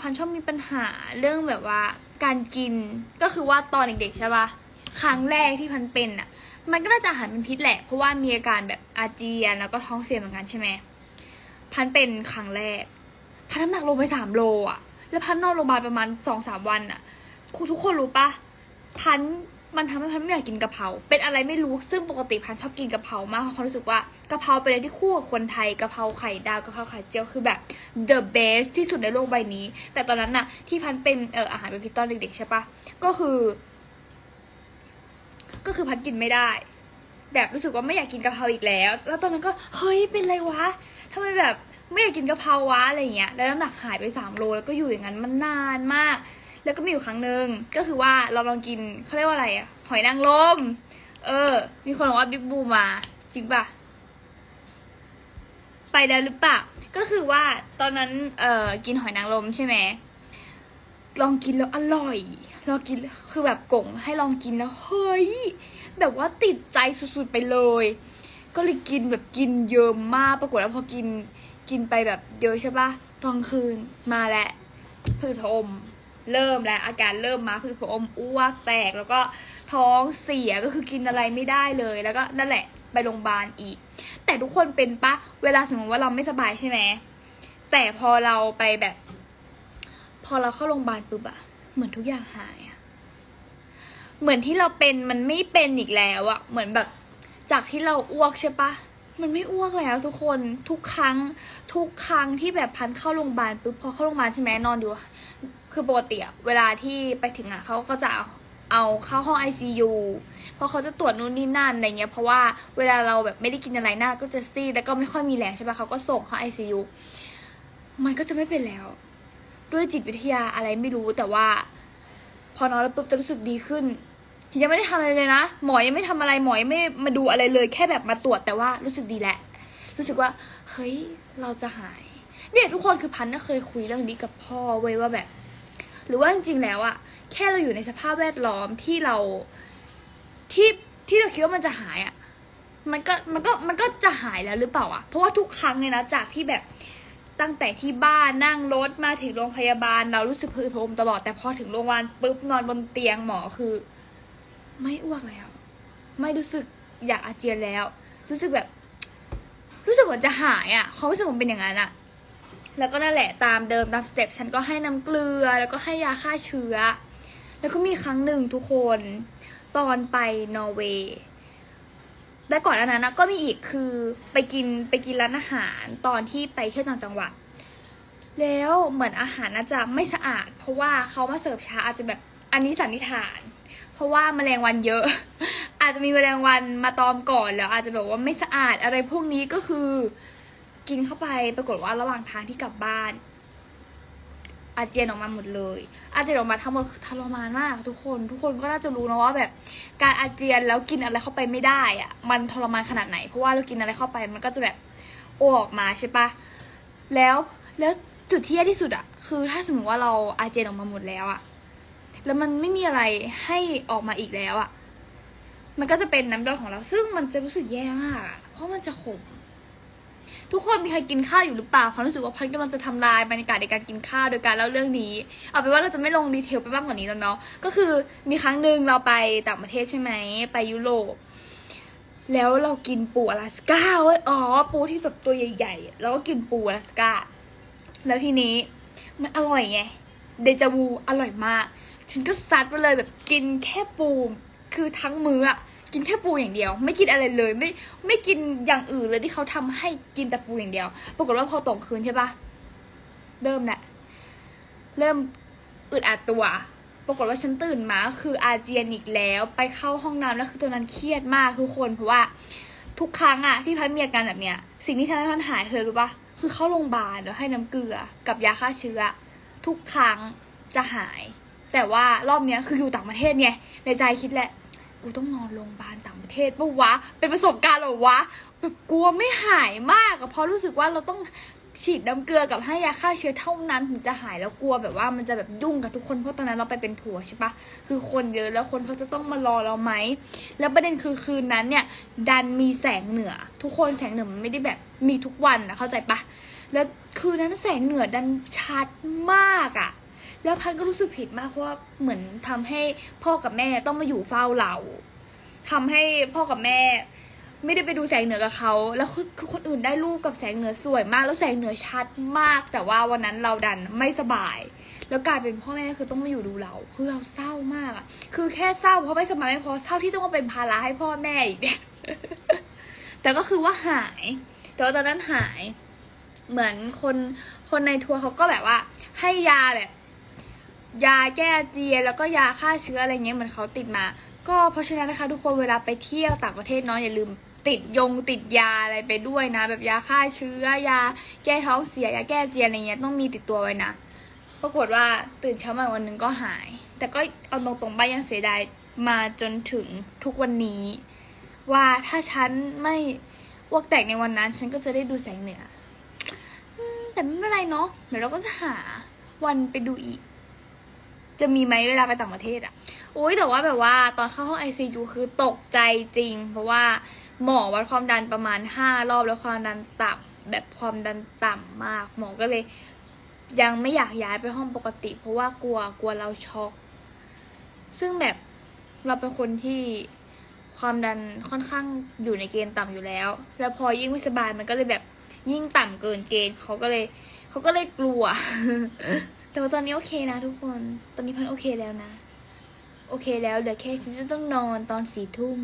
พันชอบมีปัญหาเรื่องแบบว่าการกินก็คือว่าตอนเด็กๆใช่ปะครั้งแรกที่พันเป็นอะ มันก็น่าจะอาหารเป็นพิษแหละ เพราะว่ามีอาการแบบอาเจียนแล้วก็ท้องเสียเหมือนกันใช่ไหมพันเป็นครั้งแรก พันน้ำหนักลงไปสามโลอะ แล้วพันนอนโรงพยาบาลประมาณสองสามวันอะทุกคนรู้ปะพัน มันทำให้พันไม่อยากกินกะเพราเป็นอะไรไม่รู้ซึ่งปกติพันชอบกินกะเพรามากเพราะความรู้สึกว่ากะเพราเป็นอะไรที่คู่กับคนไทยกะเพราไข่ดาวกะเพราไข่เจียวคือแบบ the best ที่สุดในโลกใบนี้ แต่ตอนนั้นน่ะ ที่พันเป็นเอออาหารเป็นพิษตอนเด็กๆใช่ปะก็คือ ก็คือพันกินไม่ได้ แบบรู้สึกว่าไม่อยากกินกะเพราอีกแล้ว แล้วตอนนั้นก็เฮ้ยเป็นไรวะทำไมแบบไม่อยากกินกะเพราวะอะไรอย่างเงี้ยแล้วน้ำหนักหายไปสามโลแล้วก็อยู่อย่างนั้นมันนานมาก แล้วก็มีอยู่ครั้งหนึ่งก็คือว่าเราลองกินเขาเรียกว่าอะไรอะหอยนางรมเออ มีคนบอกว่าบิ๊กบูมาจริงปะไปแล้วหรือเปล่าก็คือว่าตอนนั้นเออกินหอยนางรมใช่ไหมลองกินแล้วอร่อยลองกินคือแบบกงให้ลองกินแล้วเฮ้ยแบบว่าติดใจสุดๆไปเลย ก็เลยกินแบบกินเยอะมากปรากฏว่าพอกินกินไปแบบเยอะใช่ปะตอนคืนมาแล้วพืดผอม เริ่มแล้วอาการเริ่มมาพืดผอมอ้วกแตก แล้วก็ท้องเสียก็คือกินอะไรไม่ได้เลย แล้วก็นั่นแหละไปโรงพยาบาลอีก แต่ทุกคนเป็นปะเวลาสมมติว่าเราไม่สบายใช่ไหมแต่พอเราไปแบบ พอเราเข้าโรงพยาบาลปุ๊บอะเหมือนทุกอย่างหายอะเหมือนที่เราเป็นมันไม่เป็นอีกแล้วอะเหมือนแบบจากที่เราอ้วกใช่ปะมันไม่อ้วกแล้วทุกคนทุกครั้ง ทุกครั้งที่แบบพันเข้าโรงพยาบาลปุ๊บพอเข้าโรงพยาบาลใช่ไหมนอนอยู่ คือปกติอะเวลาที่ไปถึงอะเขาก็จะเอาเข้าห้อง ICU เพราะเขาจะตรวจนู่นนี่นั่นอะไรเงี้ยเพราะว่าเวลาเราแบบไม่ได้กินอะไรหน้าก็จะซีดแล้วก็ไม่ค่อยมีแรงใช่ปะเขาก็ส่งเข้า ICU มันก็จะไม่เป็นแล้ว ด้วยจิตวิทยาอะไรไม่รู้แต่ว่า พอนอนแล้วปุ๊บจะรู้สึกดีขึ้น ยังไม่ได้ทำอะไรเลยนะหมอยังไม่ทำอะไรหมอยังไม่มาดูอะไรเลย แค่แบบมาตรวจแต่ว่ารู้สึกดีแหละ รู้สึกว่าเฮ้ยเราจะหายเนี่ยทุกคนคือพันน่ะเคยคุยเรื่องนี้กับพ่อเว้ยว่าแบบ หรือว่าจริงๆแล้วอะแค่เราอยู่ในสภาพแวดล้อมที่เราที่ที่เราคิดว่ามันจะหายอะมันก็มันก็มันก็จะหายแล้วหรือเปล่าอะเพราะว่าทุกครั้งเลยนะจากที่แบบตั้งแต่ที่บ้านนั่งรถมาถึงโรงพยาบาล เรารู้สึกพืดพรมตลอดแต่พอถึงโรงพยาบาลปุ๊บนอนบนเตียงหมอคือ ไม่อ้วกแล้ว ไม่รู้สึกอยากอาเจียนแล้ว รู้สึกแบบ รู้สึกว่าจะหายอะ่ะความรู้สึกมันเป็นอย่างนั้นอะ่ะ แล้วก็นั่นแหละตามเดิมตามสเต็ปฉันก็ให้น้ำเกลือ แล้วก็ให้ยาฆ่าเชื้อ แล้วก็มีครั้งหนึ่งทุกคนตอนไปนอร์เวย์และก่อนหน้านั้นนะก็มีอีกคือไปกินไปกินร้านอาหารตอนที่ไปเที่ยวต่างจังหวัด แล้วเหมือนอาหารน่าจะไม่สะอาด เพราะว่าเขามาเสิร์ฟช้าอาจจะแบบอันนี้สันนิษฐาน เพราะว่าแมลงวันเยอะ อาจจะมีแมลงวันมาตอมก่อนแล้วอาจจะแบบว่าไม่สะอาดอะไรพวกนี้ก็คือ กินเข้าไปปรากฏว่าระหว่างทางที่กลับบ้าน อาเจียนออกมาหมดเลย อาเจียนออกมาทั้งหมดทรมานมากทุกคนทุกคนก็น่าจะรู้นะว่าแบบ การอาเจียนแล้วกินอะไรเข้าไปไม่ได้อะมันทรมานขนาดไหน เพราะว่าเรากินอะไรเข้าไปมันก็จะแบบโอออกมาใช่ปะแล้วแล้วจุดที่แย่ที่สุดอะคือถ้าสมมติว่าเราอาเจียนออกมาหมดแล้วอะแล้วมันไม่มีอะไรให้ออกมาอีกแล้วอะมันก็จะเป็นน้ำย่อยของเราซึ่งมันจะรู้สึกแย่มาก เพราะมันจะขม ทุกคนมีใครกินข้าวอยู่หรือเปล่าความรู้สึกว่าพันกำลังจะทำลายบรรยากาศในการกินข้าวโดยการเล่าเรื่องนี้ เอาเป็นว่าเราจะไม่ลงดีเทลไปมากกว่านี้แล้วเนาะก็คือมีครั้งหนึ่งเราไปต่างประเทศใช่ไหมไปยุโรปแล้วเรากินปูอลาสก้าเว้ยอ๋อปูที่แบบตัวใหญ่ๆแล้วก็กินปูอลาสก้าแล้วทีนี้มันอร่อยไงเดจาวูอร่อยมาก ฉันก็ซัดไปเลยแบบกินแค่ปู คือทั้งมื้ออะ กินแค่ปูอย่างเดียว ไม่กินอะไรเลยไม่ไม่กินอย่างอื่นเลยที่เขาทำให้กินแต่ปูอย่างเดียว ปรากฏว่าพอตกคืนใช่ปะเริ่มแหละเริ่มอึดอัดตัว ปรากฏว่าฉันตื่นมาคืออาเจียนอีกแล้วไปเข้าห้องน้ำแล้วคือตัวนั้นเครียดมากทุกคนเพราะว่าทุกครั้งอะที่พันมีอาการแบบเนี้ย สิ่งที่ทำให้พันหายเคยรู้ปะคือเข้าโรงพยาบาลแล้วให้น้ำเกลือ กับยาฆ่าเชื้อ ทุกครั้งจะหาย แต่ว่ารอบเนี้ยคืออยู่ต่างประเทศไงในใจคิดแหละ กูต้องนอนโรงพยาบาลต่างประเทศปะวะ เป็นประสบการณ์เหรอวะแบบกลัวไม่หายมากอะเพราะรู้สึกว่าเราต้องฉีดน้ำเกลือกับให้ยาฆ่าเชื้อเท่านั้นถึงจะหายแล้วกลัวแบบว่ามันจะแบบยุ่งกับทุกคนเพราะตอนนั้นเราไปเป็นทัวร์ใช่ปะคือคนเยอะแล้วคนเขาจะต้องมารอเราไหมแล้วประเด็นคือคืนนั้นเนี่ย ดันมีแสงเหนือ ทุกคนแสงเหนือมันไม่ได้แบบมีทุกวันนะเข้าใจปะแล้วคือนั้นแสงเหนือดันชัดมากอะ แล้วพันก็รู้สึกผิดมากเพราะว่าเหมือนทำให้พ่อกับแม่ต้องมาอยู่เฝ้าเราทำให้พ่อกับแม่ ไม่ได้ไปดูแสงเหนือกับเขา แล้วคือคือคนอื่นได้รูปกับแสงเหนือสวยมาก แล้วแสงเหนือชัดมาก แต่ว่าวันนั้นเราดันไม่สบาย แล้วกลายเป็นพ่อแม่คือต้องมาอยู่ดูเรา คือเราเศร้ามากอะคือแค่เศร้าเพราะไม่สบายไม่พอเศร้าที่ต้องมาเป็นภาระให้พ่อแม่อีกเนี่ยแต่ก็คือว่าหาย แต่ว่าตอนนั้นหาย เหมือนคนคนในทัวร์เขาก็แบบว่า ให้ยาแบบ ยาแก้เจียนแล้วก็ยาฆ่าเชื้ออะไรเงี้ยเหมือนเขาติดมา ก็เพราะฉะนั้นนะคะ ทุกคนเวลาไปเที่ยวต่างประเทศเนาะอย่าลืมติดยงติดยาอะไรไปด้วยนะ แบบยาฆ่าเชื้อยาแก้ท้องเสียยาแก้เจียนอะไรเงี้ยต้องมีติดตัวไว้นะปรากฏว่าตื่นเช้ามาวันหนึ่งก็หาย แต่ก็เอาตรงๆบ้ายังเสียดายมาจนถึงทุกวันนี้ ว่าถ้าฉันไม่อ้วกแตกในวันนั้น ฉันก็จะได้ดูแสงเหนือแต่ไม่เป็นไรเนาะเดี๋ยวเราก็จะหาวันไปดูอีก จะมีไหมเวลาไปต่างประเทศอะโอ้ยแต่ว่าแบบว่าตอนเข้าห้อง ICU คือตกใจจริง เพราะว่าหมอวัดความดันประมาณห้ารอบแล้วความดันต่ำแบบความดันต่ำมาก หมอก็เลย ยังไม่อยากย้ายไปห้องปกติ เพราะว่ากลัวกลัวเราช็อก ซึ่งแบบเราเป็นคนที่ความดันค่อนข้างอยู่ในเกณฑ์ต่ำอยู่แล้ว แล้วพอยิ่งไม่สบายมันก็เลยแบบยิ่งต่ำเกินเกณฑ์เขาก็เลยเขาก็เลยกลัว แต่ว่าตอนนี้โอเคนะทุกคน ตอนนี้พันโอเคแล้วนะ โอเคแล้วเหลือแค่ฉันจะต้องนอนตอนสี่ทุ่ม